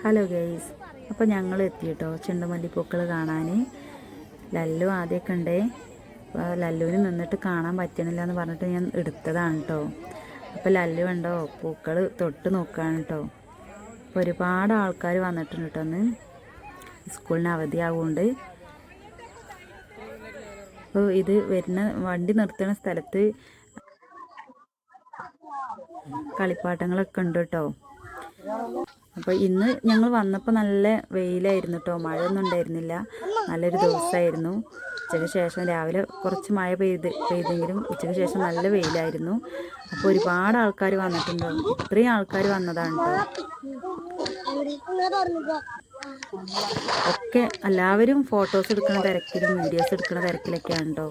Hello guys അപ്പോൾ ഞങ്ങൾ എത്തി കേട്ടോ ചെണ്ടുമല്ലിപ്പൂക്കൾ കാണാൻ ലല്ലു ആദ്യമൊക്കെ ഉണ്ടേ അപ്പോൾ ലല്ലുവിന് നിന്നിട്ട് കാണാൻ പറ്റണില്ല എന്ന് പറഞ്ഞിട്ട് ഞാൻ എടുത്തതാണ് കേട്ടോ അപ്പോൾ ലല്ലു ഉണ്ടോ പൂക്കൾ തൊട്ട് നോക്കുകയാണ് കേട്ടോ അപ്പോൾ ഒരുപാട് ആൾക്കാർ വന്നിട്ടുണ്ട് കേട്ടോ ഒന്ന് സ്കൂളിന് അവധിയാവുകൊണ്ട് അപ്പോൾ ഇത് വരുന്ന വണ്ടി നിർത്തുന്ന സ്ഥലത്ത് കളിപ്പാട്ടങ്ങളൊക്കെ ഉണ്ട് കേട്ടോ അപ്പോൾ ഇന്ന് ഞങ്ങൾ വന്നപ്പോൾ നല്ല വെയിലായിരുന്നു കേട്ടോ ഒന്നും ഉണ്ടായിരുന്നില്ല. നല്ലൊരു ദിവസമായിരുന്നു ഉച്ചയ്ക്ക് ശേഷം രാവിലെ കുറച്ച് മഴ പെയ്ത് പെയ്തെങ്കിലും ഉച്ചയ്ക്ക് ശേഷം നല്ല വെയിലായിരുന്നു. അപ്പോൾ ഒരുപാട് ആൾക്കാർ വന്നിട്ടുണ്ട്. ഇത്രയും ആൾക്കാർ വന്നതാണ് ഒക്കെ എല്ലാവരും ഫോട്ടോസ് എടുക്കുന്ന തിരക്കിലും വീഡിയോസ് എടുക്കുന്ന തിരക്കിലൊക്കെയാണ് കേട്ടോ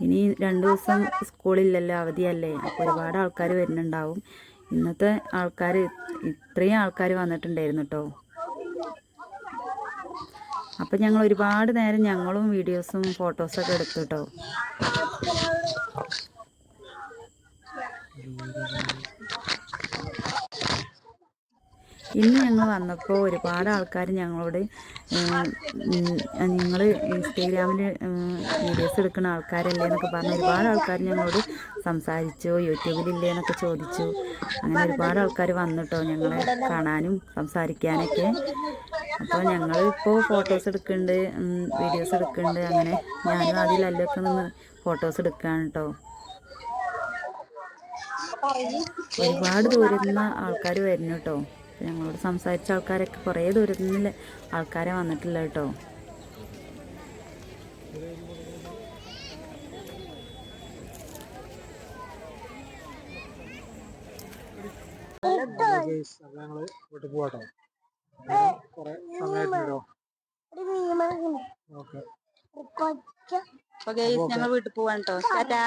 ഇനി രണ്ട് ദിവസം സ്കൂളില്ലല്ലോ അവധിയല്ലേ? അപ്പോൾ ഒരുപാട് ആൾക്കാർ വരുന്നുണ്ടാവും. ഇന്നത്തെ ആൾക്കാർ ഇത്രയും ആൾക്കാർ വന്നിട്ടുണ്ടായിരുന്നു കേട്ടോ അപ്പം ഞങ്ങൾ ഒരുപാട് നേരം ഞങ്ങളും വീഡിയോസും ഫോട്ടോസൊക്കെ എടുത്തു കേട്ടോ ഇന്ന് ഞങ്ങൾ വന്നപ്പോൾ ഒരുപാട് ആൾക്കാർ ഞങ്ങളോട് നിങ്ങൾ ഇൻസ്റ്റഗ്രാമിൽ വീഡിയോസ് എടുക്കുന്ന ആൾക്കാരല്ലേ എന്നൊക്കെ പറഞ്ഞ് ഒരുപാട് ആൾക്കാർ ഞങ്ങളോട് സംസാരിച്ചു യൂട്യൂബിലില്ലേ എന്നൊക്കെ ചോദിച്ചു. അങ്ങനെ ഒരുപാട് ആൾക്കാർ വന്നിട്ടോ ഞങ്ങളെ കാണാനും സംസാരിക്കാനൊക്കെ. അപ്പോൾ ഞങ്ങൾ ഇപ്പോൾ ഫോട്ടോസ് എടുക്കുന്നുണ്ട് വീഡിയോസ് എടുക്കുന്നുണ്ട് അങ്ങനെ ഞാനും ആദ്യം ലല്ലൊക്കെ നിന്ന് ഫോട്ടോസ് എടുക്കുകയാണ് കേട്ടോ ഒരുപാട് ദൂരത്തു നിന്ന് ആൾക്കാർ വരുന്നു കേട്ടോ ഞങ്ങളോട് സംസാരിച്ച ആൾക്കാരൊക്കെ കുറേ ദൂരത്തു നിന്ന് ആൾക്കാരെ വന്നിട്ടില്ല കേട്ടോ. ഞങ്ങൾ വീട്ടിൽ പോവാട്ടോ. കൊറേ ഓക്കെ. ഞങ്ങൾ വീട്ടിൽ പോവാണ് കേട്ടോ ടാറ്റാ.